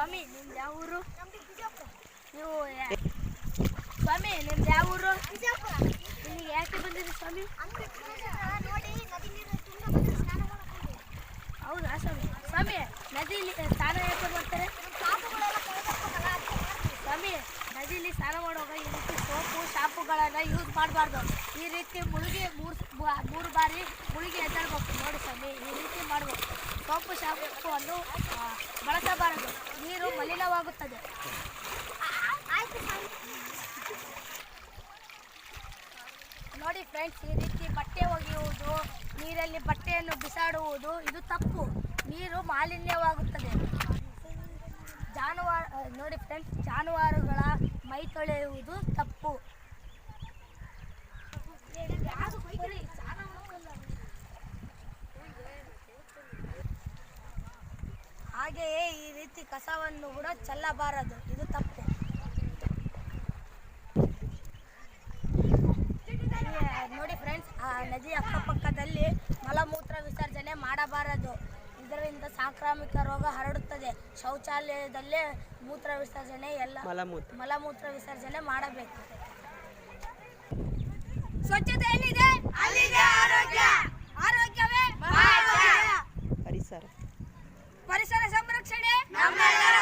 ಸ್ವಾಮಿ ನಿಮ್ದು ಯಾವ ಊರು ನೀವು ಸ್ವಾಮಿ ನಿಮ್ದು ಯಾವ ಊರು ಯಾಕೆ ಬಂದಿರಿ ಸ್ವಾಮಿ ಹೌದಾ ಸ್ವಾಮಿ. ಸ್ವಾಮಿ ನದಿಲಿ ಸ್ನಾನ ಯಾಕೆ ಮಾಡ್ತಾರೆ? ಸ್ವಾಮಿ ನದಿಲಿ ಸ್ನಾನ ಮಾಡುವಾಗ ಈ ರೀತಿ ಸೋಪು, ಶಾಂಪುಗಳನ್ನು ಯೂಸ್ ಮಾಡಬಾರ್ದು. ಈ ರೀತಿ ಮುಳುಗಿ ಮೂರು ಮೂರು ಬಾರಿ ಮುಳುಗಿ ಎದ್ದಾಡ್ಬೇಕು. ನೋಡಿ ಸ್ವಾಮಿ, ಈ ರೀತಿ ಮಾಡಬೇಕು. ಸೋಪು ಶಾಂಪು ಅನ್ನು ಬಳಸಬಾರದು. ನೀರು ಮಲಿನವಾಗುತ್ತದೆ ನೋಡಿ ಫ್ರೆಂಡ್ಸ್ ಈ ರೀತಿ ಬಟ್ಟೆ ಒಗೆಯುವುದು, ನೀರಲ್ಲಿ ಬಟ್ಟೆಯನ್ನು ಬಿಸಾಡುವುದು, ಇದು ತಪ್ಪು. ನೀರು ಮಾಲಿನ್ಯವಾಗುತ್ತದೆ. ಜಾನುವಾರು ನೋಡಿ ಫ್ರೆಂಡ್ಸ್ ಜಾನುವಾರುಗಳ ಮೈ ತೊಳೆಯುವುದು ತಪ್ಪು. ಹಾಗೆಯೇ ಈ ರೀತಿ ಕಸವನ್ನು ಕೂಡ ಚೆಲ್ಲಬಾರದು ಇದು ತಪ್ಪು ಈ- ನೋಡಿ ಫ್ರೆಂಡ್ಸ್ ಆ ನದಿ ಅಕ್ಕಪಕ್ಕದಲ್ಲಿ ಮಲಮೂತ್ರ ವಿಸರ್ಜನೆ ಮಾಡಬಾರದು. ಇದರಿಂದ ಸಾಂಕ್ರಾಮಿಕ ರೋಗ ಹರಡುತ್ತದೆ. ಶೌಚಾಲಯದಲ್ಲೇ ಮೂತ್ರ ವಿಸರ್ಜನೆ ಎಲ್ಲ ಮಲಮೂತ್ರ. ಮಲಮೂತ್ರ ವಿಸರ್ಜನೆ ಮಾಡಬೇಕು. ಸ್ವಚ್ಛತೆ ಎಲ್ಲಿದೆ? ಅಲ್ಲಿದೆ ಆರೋಗ್ಯ. ಆರೋಗ್ಯವೇ ಪರಿಸರ. ಪರಿಸರ ಸಂರಕ್ಷಣೆ ನಮ್ಮೆಲ್ಲರ